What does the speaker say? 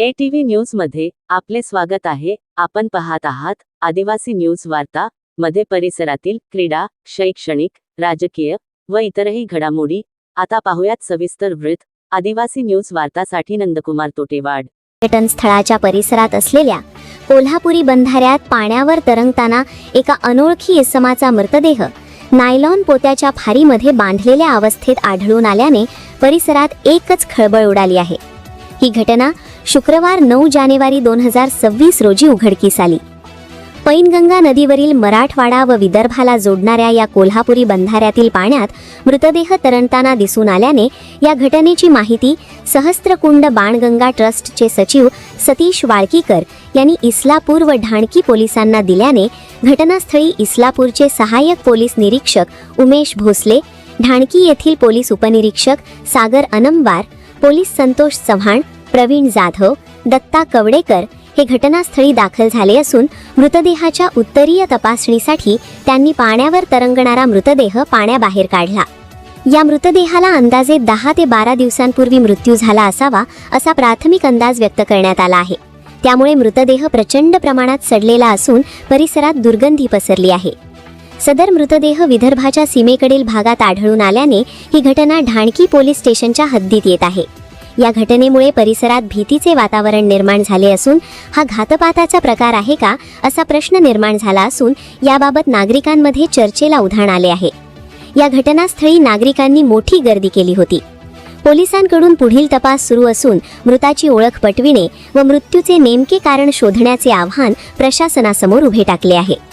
ए TV न्यूजमध्ये आपले स्वागत आहे. आपण पाहत आहात आदिवासी न्यूज वार्ता मध्ये परिसरातील क्रीडा शैक्षणिक राजकीय व इतरही घडामोडी. आता पाहुयात सविस्तर वृत्त. आदिवासी न्यूज वार्तासाठी नंदकुमार तोटेवाड. पर्यटन स्थळाच्या परिसरात असलेल्या कोल्हापुरी बंधाऱ्यात पाण्यावर तरंगताना एका अनोळखी इसमाचा मृतदेह नायलॉन पोत्याच्या फारीमध्ये बांधलेल्या अवस्थेत आढळून आल्याने परिसरात एकच खळबळ उडाली आहे. ही घटना शुक्रवार नऊ जानेवारी दोन हजार सव्वीस रोजी उघडकीस आली. पैनगंगा नदीवरील मराठवाडा व विदर्भाला जोडणाऱ्या या कोल्हापुरी बंधाऱ्यातील पाण्यात मृतदेह तरंगताना दिसून आल्याने या घटनेची माहिती सहस्त्रकुंड बाणगंगा ट्रस्टचे सचिव सतीश वाळकीकर यांनी इस्लापूर व ढाणकी पोलिसांना दिल्याने घटनास्थळी इस्लापूरचे सहाय्यक पोलीस निरीक्षक उमेश भोसले ढाणकी येथील पोलीस उपनिरीक्षक सागर अनंबार पोलीस संतोष चव्हाण प्रवीण जाधव दत्ता कवडेकर हे घटनास्थळी दाखल झाले असून मृतदेहाच्या उत्तरीय तपासणीसाठी त्यांनी पाण्यावर तरंगणारा मृतदेह पाण्याबाहेर काढला. या मृतदेहाला अंदाजे दहा ते बारा दिवसांपूर्वी मृत्यू झाला असावा असा प्राथमिक अंदाज व्यक्त करण्यात आला आहे. त्यामुळे मृतदेह प्रचंड प्रमाणात सडलेला असून परिसरात दुर्गंधी पसरली आहे. सदर मृतदेह विदर्भाच्या सीमेकडील भागात आढळून आल्याने ही घटना ढाणकी पोलीस स्टेशनच्या हद्दीत येत आहे. या घटनेमुळे परिसरात भीतीचे वातावरण निर्माण झाले असून हा घातपाताचा प्रकार आहे का असा प्रश्न निर्माण झाला असून याबाबत नागरिकांमध्ये चर्चेला उधाण आले आहे. या घटनास्थळी नागरिकांनी मोठी गर्दी केली होती. पोलिसांकडून पुढील तपास सुरू असून मृताची ओळख पटविणे व मृत्यूचे नेमके कारण शोधण्याचे आव्हान प्रशासनासमोर उभे टाकले आहे.